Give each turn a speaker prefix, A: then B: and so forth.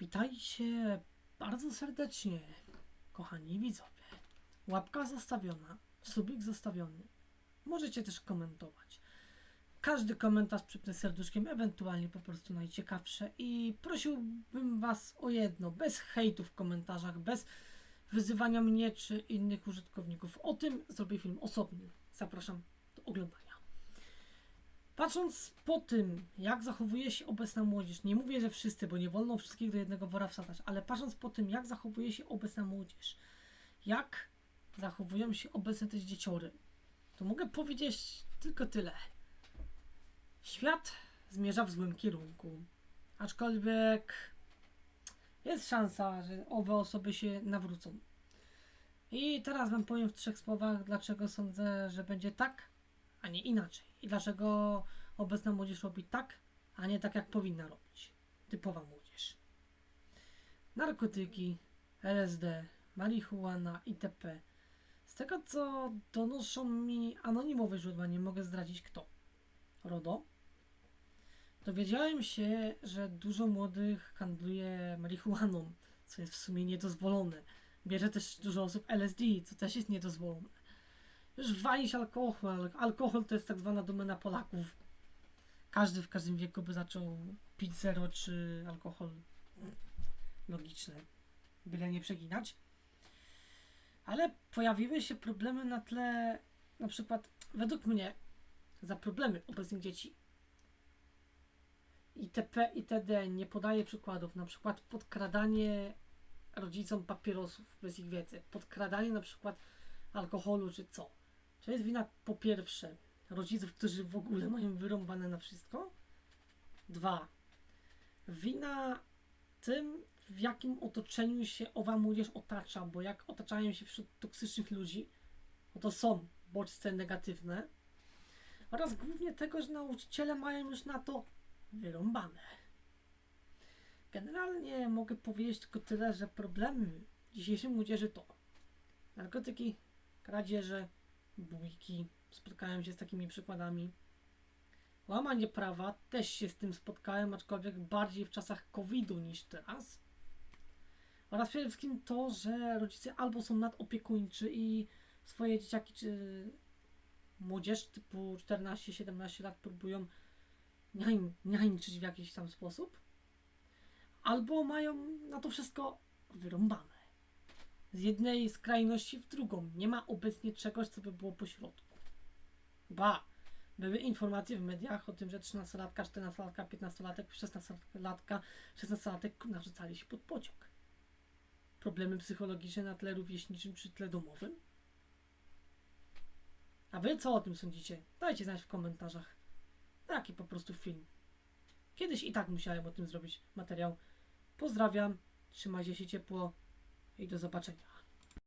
A: Witajcie bardzo serdecznie, kochani widzowie. Łapka zostawiona, subik zostawiony. Możecie też komentować. Każdy komentarz przypnę serduszkiem, ewentualnie po prostu najciekawsze. I prosiłbym Was o jedno, bez hejtu w komentarzach, bez wyzywania mnie czy innych użytkowników. O tym zrobię film osobny. Zapraszam do oglądania. Patrząc po tym, jak zachowuje się obecna młodzież, nie mówię, że wszyscy, bo nie wolno wszystkich do jednego wora wsadzać, ale patrząc po tym, jak zachowuje się obecna młodzież, jak zachowują się obecne też dzieciory, to mogę powiedzieć tylko tyle. Świat zmierza w złym kierunku. Aczkolwiek jest szansa, że owe osoby się nawrócą. I teraz wam powiem w trzech słowach, dlaczego sądzę, że będzie tak, a nie inaczej. I dlaczego obecna młodzież robi tak, a nie tak, jak powinna robić. Typowa młodzież. Narkotyki, LSD, marihuana itp. Z tego, co donoszą mi anonimowe źródła, nie mogę zdradzić kto. RODO. Dowiedziałem się, że dużo młodych handluje marihuaną, co jest w sumie niedozwolone. Bierze też dużo osób LSD, co też jest niedozwolone. Już walić alkohol. Alkohol to jest tak zwana domena Polaków. Każdy w każdym wieku by zaczął pić zero czy alkohol. Logiczne. Byle nie przeginać. Ale pojawiły się problemy na tle, na przykład, według mnie, za problemy obecnych dzieci. ITP, ITD nie podaje przykładów, na przykład podkradanie rodzicom papierosów bez ich wiedzy, podkradanie na przykład alkoholu czy co. To jest wina po pierwsze rodziców, którzy w ogóle mają wyrąbane na wszystko. Dwa. Wina tym, w jakim otoczeniu się owa młodzież otacza, bo jak otaczają się wśród toksycznych ludzi, no to są bodźce negatywne. Oraz głównie tego, że nauczyciele mają już na to wyrąbane. Generalnie mogę powiedzieć tylko tyle, że problemy dzisiejszej młodzieży to narkotyki, kradzieże, bójki. Spotkałem się z takimi przykładami. Łamanie prawa też się z tym spotkałem, aczkolwiek bardziej w czasach COVID-u niż teraz. Oraz przede wszystkim to, że rodzice albo są nadopiekuńczy i swoje dzieciaki czy młodzież typu 14-17 lat próbują niań, niańczyć w jakiś tam sposób, albo mają na to wszystko wyrąbane. Z jednej skrajności w drugą. Nie ma obecnie czegoś, co by było pośrodku. Ba, były informacje w mediach o tym, że 13-latka, 14-latka, 15-latek, 16-latka, 16-latek narzucali się pod pociąg. Problemy psychologiczne na tle rówieśniczym czy tle domowym? A wy co o tym sądzicie? Dajcie znać w komentarzach. Taki po prostu film. Kiedyś i tak musiałem o tym zrobić materiał. Pozdrawiam, trzymajcie się ciepło i do zobaczenia.